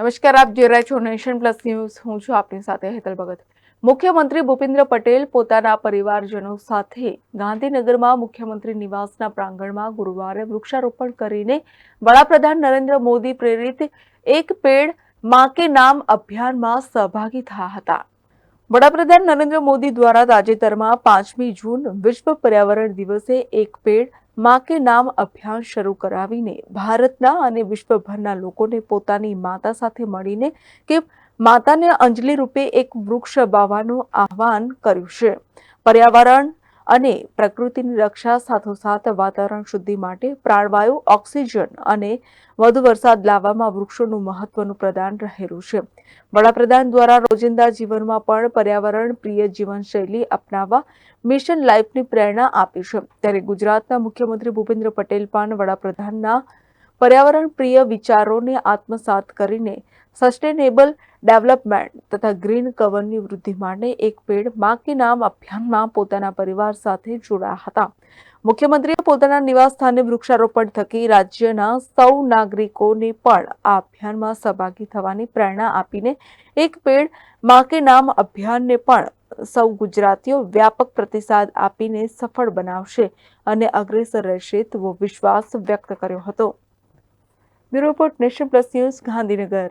નમસ્કાર, આપ જોઈ રહ્યા છો નેશન પ્લસ ન્યૂઝ. હું છું આપની સાથે હેતલ ભગત. મુખ્યમંત્રી ભૂપેન્દ્ર પટેલ પોતાના પરિવારજનો સાથે ગાંધીનગરમાં મુખ્યમંત્રી નિવાસના પ્રાંગણમાં ગુરુવારે વૃક્ષારોપણ કરીને વડાપ્રધાન નરેન્દ્ર મોદી પ્રેરિત એક પેડમાં કે નામ અભિયાનમાં સહભાગી થયા હતા. વડાપ્રધાન નરેન્દ્ર મોદી દ્વારા તાજેતરમાં પાંચમી જૂન વિશ્વ પર્યાવરણ દિવસે એક પેડ માં કે નામ અભિયાન શરૂ કરાવીને ભારતના અને વિશ્વભરના લોકોને પોતાની માતા સાથે મળીને કે માતાને અંજલિ રૂપે એક વૃક્ષ વાવવાનું આહવાન કર્યું છે. પર્યાવરણ અને પ્રકૃતિની રક્ષા સાથોસાથ વાતાવરણ શુદ્ધિ માટે પ્રાણવાયુ, ઓક્સિજન અને વધુ વરસાદ લાવવામાં વૃક્ષોનું મહત્વનું પ્રદાન રહેલું છે. વડાપ્રધાન દ્વારા રોજિંદા જીવનમાં પણ પર્યાવરણ પ્રિય જીવનશૈલી અપનાવવા મિશન લાઈફની પ્રેરણા આપી છે. ત્યારે ગુજરાતના મુખ્યમંત્રી ભૂપેન્દ્ર પટેલ પણ વડાપ્રધાનના પર્યાવરણ પ્રિય વિચારોને આત્મસાત કરીને સસ્ટેનેબલ ડેવલપમેન્ટ તથા ગ્રીન કવરની વૃદ્ધિ માટે એક પેડમાં કે નામ અભિયાનમાં પોતાના પરિવાર સાથે જોડાયા હતા. મુખ્યમંત્રીએ પોતાના નિવાસ સ્થાને વૃક્ષારોપણ થકી રાજ્યના સૌ નાગરિકોને પણ આ અભિયાનમાં સહભાગી થવાની પ્રેરણા આપીને એક પેડમાં કે નામ અભિયાનને પણ સૌ ગુજરાતીઓ વ્યાપક પ્રતિસાદ આપીને સફળ બનાવશે અને અગ્રેસર રહેશે તેવો વિશ્વાસ વ્યક્ત કર્યો હતો. Bureau nation plus news Gandhinagar.